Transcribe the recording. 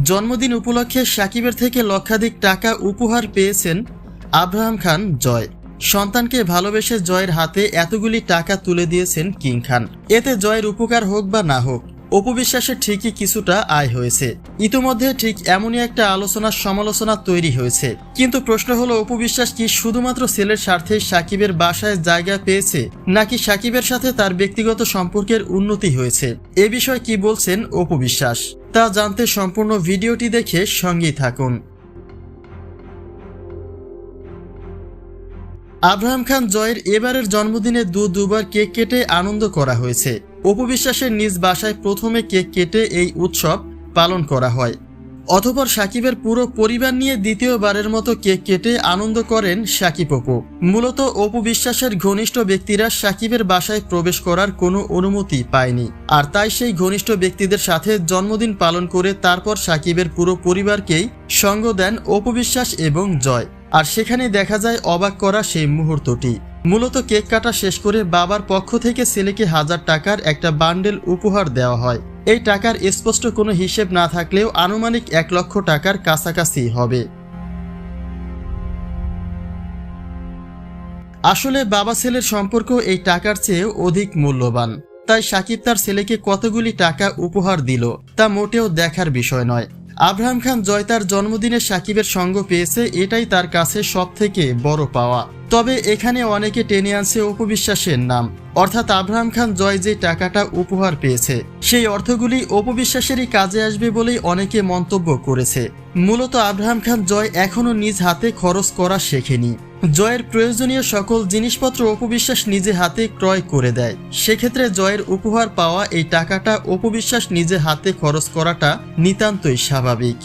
জন্মদিন উপলক্ষে সাকিবের থেকে লক্ষাধিক টাকা উপহার পেয়েছেন আব্রাহাম খান জয়। সন্তানকে ভালোবেসে জয়ের হাতে এতগুলি টাকা তুলে দিয়েছেন কিং খান। এতে জয়ের উপকার হোক বা না হোক অপবিশ্বাসের ঠিকই কিছুটা আয় হয়েছে। ইতোমধ্যে ঠিক এমনই একটা আলোচনার সমালোচনা তৈরি হয়েছে। কিন্তু প্রশ্ন হলো, অপবিশ্বাস কি শুধুমাত্র ছেলের স্বার্থে সাকিবের বাসায় জায়গা পেয়েছে, নাকি সাকিবের সাথে তার ব্যক্তিগত সম্পর্কের উন্নতি হয়েছে? এ বিষয়ে কি বলছেন অপবিশ্বাস? তা জানতে সম্পূর্ণ ভিডিওটি দেখে সঙ্গেই থাকুন। আব্রাহাম খান জয়ের এবারের জন্মদিনে দু দুবার কেক কেটে আনন্দ করা হয়েছে। উপবিশ্বাসের নিজ বাসায় প্রথমে কেক কেটে এই উৎসব পালন করা হয়। অতপর সাকিবের পুরো পরিবার নিয়ে দ্বিতীয়বারের মতো কেক কেটে আনন্দ করেন সাকিব অপু। মূলত অপু বিশ্বাসের ঘনিষ্ঠ ব্যক্তিরা সাকিবের বাসায় প্রবেশ করার কোনো অনুমতি পায়নি। আর তাই সেই ঘনিষ্ঠ ব্যক্তিদের সাথে জন্মদিন পালন করে তারপর সাকিবের পুরো পরিবারকেই সঙ্গ দেন অপু বিশ্বাস এবং জয়। আর সেখানে দেখা যায় অবাক করা সেই মুহূর্তটি। মূলত কেক কাটা শেষ করে বাবার পক্ষ থেকে ছেলেকে হাজার টাকার একটা বান্ডেল উপহার দেওয়া হয়। এই টাকার স্পষ্ট কোনো হিসেব না থাকলেও আনুমানিক এক লক্ষ টাকার কাছাকাছি হবে। আসলে বাবা ছেলের সম্পর্ক এই টাকার চেয়ে অধিক মূল্যবান। তাই সাকিব তার ছেলেকে কতগুলি টাকা উপহার দিল তা মোটেও দেখার বিষয় নয়। আব্রাহাম খান জয় তার জন্মদিনে সাকিবের সঙ্গ পেয়েছে, এটাই তার কাছে সব থেকে বড় পাওয়া। তবে এখানে অনেকে টেনে আনছে অপবিশ্বাসের নাম। অর্থাৎ আব্রাহাম খান জয় যে টাকাটা উপহার পেয়েছে, সেই অর্থগুলি অপবিশ্বাসেরই কাজে আসবে বলেই অনেকে মন্তব্য করেছে। মূলত আব্রাহাম খান জয় এখনও নিজ হাতে খরচ করা শেখেনি। জয়ের প্রয়োজনীয় সকল জিনিসপত্র অপবিশ্বাস নিজে হাতে ক্রয় করে দেয়। সেক্ষেত্রে জয়ের উপহার পাওয়া এই টাকাটা অপবিশ্বাস নিজে হাতে খরচ করাটা নিতান্তই স্বাভাবিক।